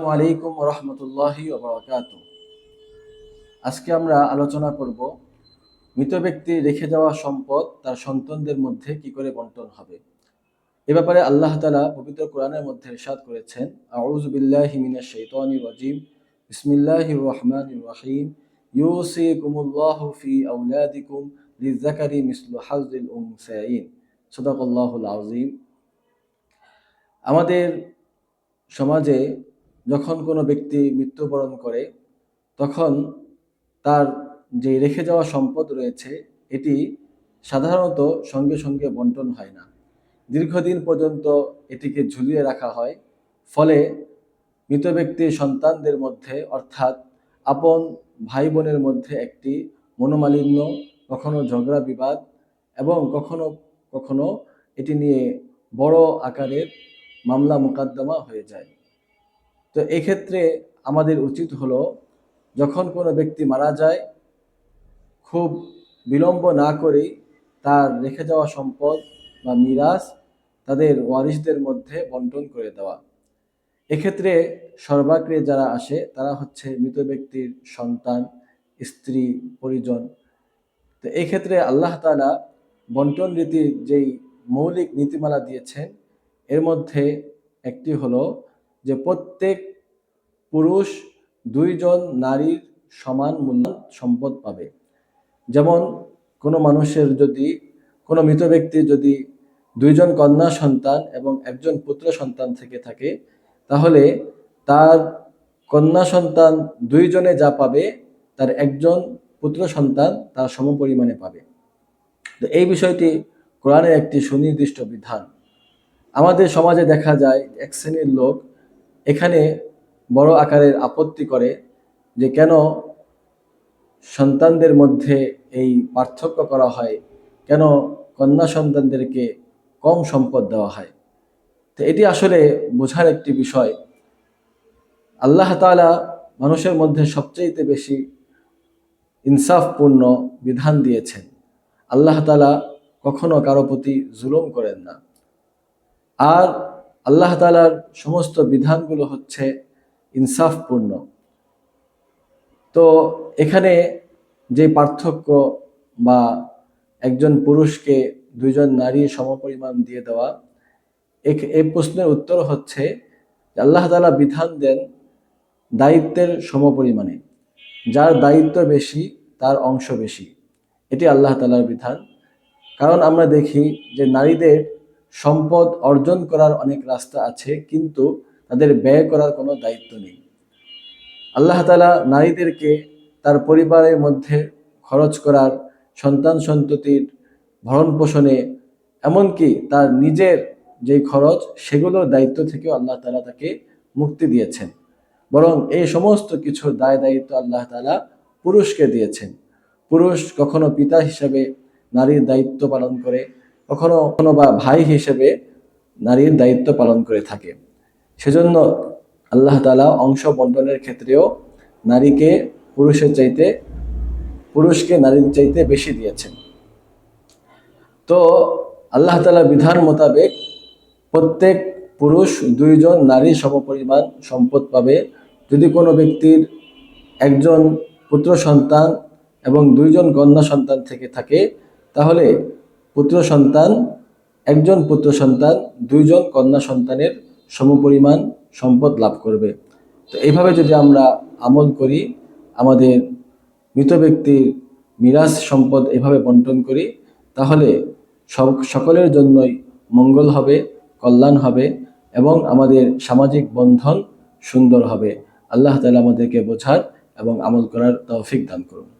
আসসালামু আলাইকুম রহমতুল্লাহি আজকে আমরা আলোচনা করব মৃত ব্যক্তি রেখে যাওয়া সম্পদ তার সন্তানদের মধ্যে কি করে বন্টন হবে। এ ব্যাপারে আল্লাহ তালা পবিত্র কোরআনের মধ্যে ইরশাদ করেছেন, আউযু বিল্লাহি মিনাশ শাইতানির রাজিম রহমানির রহিম, ইউসিকুমুল্লাহু ফি আওলাদিকুম লিযাকারি মিসলু হাযিল উনসায়াইন সাদাকাল্লাহুল আযীম। আমাদের সমাজে যখন কোনো ব্যক্তি মৃত্যুবরণ করে, তখন তার যে রেখে যাওয়া সম্পদ রয়েছে, এটি সাধারণত সঙ্গে সঙ্গে বন্টন হয় না। দীর্ঘদিন পর্যন্ত এটিকে ঝুলিয়ে রাখা হয়, ফলে মৃত ব্যক্তির সন্তানদের মধ্যে, অর্থাৎ আপন ভাই বোনের মধ্যে একটি মনোমালিন্য, কখনো ঝগড়া বিবাদ এবং কখনো কখনো এটি নিয়ে বড় আকারের মামলা মোকদ্দমা হয়ে যায়। তো এক্ষেত্রে আমাদের উচিত হলো যখন কোনো ব্যক্তি মারা যায়, খুব বিলম্ব না করেই তার রেখে যাওয়া সম্পদ বা মিরাজ তাদের ওয়ারিসদের মধ্যে বন্টন করে দেওয়া। এক্ষেত্রে সর্বাগ্রে যারা আসে, তারা হচ্ছে মৃত ব্যক্তির সন্তান, স্ত্রী, পরিজন। তো এক্ষেত্রে আল্লাহ তালা বন্টন রীতির যেই মৌলিক নীতিমালা দিয়েছেন, এর মধ্যে একটি হলো যে প্রত্যেক পুরুষ দুইজন নারীর সমান মূল্য সম্পদ পাবে। যেমন কোনো মানুষের যদি, কোনো মৃত ব্যক্তির যদি দুইজন কন্যা সন্তান এবং একজন পুত্র সন্তান থেকে থাকে, তাহলে তার কন্যা সন্তান দুইজনে যা পাবে, তার একজন পুত্র সন্তান তার সমপরিমাণে পাবে। তো এই বিষয়টি কোরআনের একটি সুনির্দিষ্ট বিধান। আমাদের সমাজে দেখা যায় এক শ্রেণির লোক এখানে বড় আকারের আপত্তি করে যে কেন সন্তানদের মধ্যে এই পার্থক্য করা হয়, কেন কন্যা সন্তানদেরকে কম সম্পদ দেওয়া হয়। তো এটি আসলে বোঝার একটি বিষয়। আল্লাহ তালা মানুষের মধ্যে সবচেয়ে বেশি ইনসাফপূর্ণ বিধান দিয়েছেন। আল্লাহ তালা কখনো কারও প্রতি জুলুম করেন না। আর আল্লাহ তালার সমস্ত বিধানগুলো হচ্ছে ইনসাফপূর্ণ। তো এখানে যে পার্থক্য বা একজন পুরুষকে দুইজন নারী সমপরিমাণ দিয়ে দেওয়া এই প্রশ্নের উত্তর হচ্ছে আল্লাহ তালা বিধান দেন দায়িত্বের সমপরিমাণে। যার দায়িত্ব বেশি, তার অংশ বেশি। এটি আল্লাহ তালার বিধান। কারণ আমরা দেখি যে নারীদের সম্পদ অর্জন করার অনেক রাস্তা আছে, কিন্তু তাদের ব্যয় করার কোনো দায়িত্ব নেই। আল্লাহ তালা নারীদেরকে তার পরিবারের মধ্যে খরচ করার, সন্তান সন্ততির ভরণ পোষণে, এমনকি তার নিজের যেই খরচ, সেগুলোর দায়িত্ব থেকেও আল্লাহ তালা তাকে মুক্তি দিয়েছেন। বরং এই সমস্ত কিছুর দায় দায়িত্ব আল্লাহ তালা পুরুষকে দিয়েছেন। পুরুষ কখনো পিতা হিসাবে নারীর দায়িত্ব পালন করে কখনো কখনো বা ভাই হিসেবে নারীর দায়িত্ব পালন করে থাকে। সেজন্য আল্লাহ তালা অংশ বন্টনের ক্ষেত্রেও নারীকে পুরুষের চাইতে, পুরুষকে নারীর চাইতে বেশি দিয়েছেন। তো আল্লাহ তালা বিধান মোতাবেক প্রত্যেক পুরুষ দুইজন নারী সমপরিমাণ সম্পদ পাবে। যদি কোনো ব্যক্তির একজন পুত্র সন্তান এবং দুইজন কন্যা সন্তান থেকে থাকে, তাহলে পুত্র সন্তান, একজন পুত্র সন্তান, দুইজন কন্যা সন্তানের সমপরিমাণ সম্পদ লাভ করবে। তো এইভাবে যদি আমরা আমল করি, আমাদের মৃত ব্যক্তির মিরাজ সম্পদ এভাবে বন্টন করি, তাহলে সব, সকলের জন্যই মঙ্গল হবে, কল্যাণ হবে এবং আমাদের সামাজিক বন্ধন সুন্দর হবে। আল্লাহ তালা আমাদেরকে বোঝার এবং আমল করার তৌফিক দান করুন।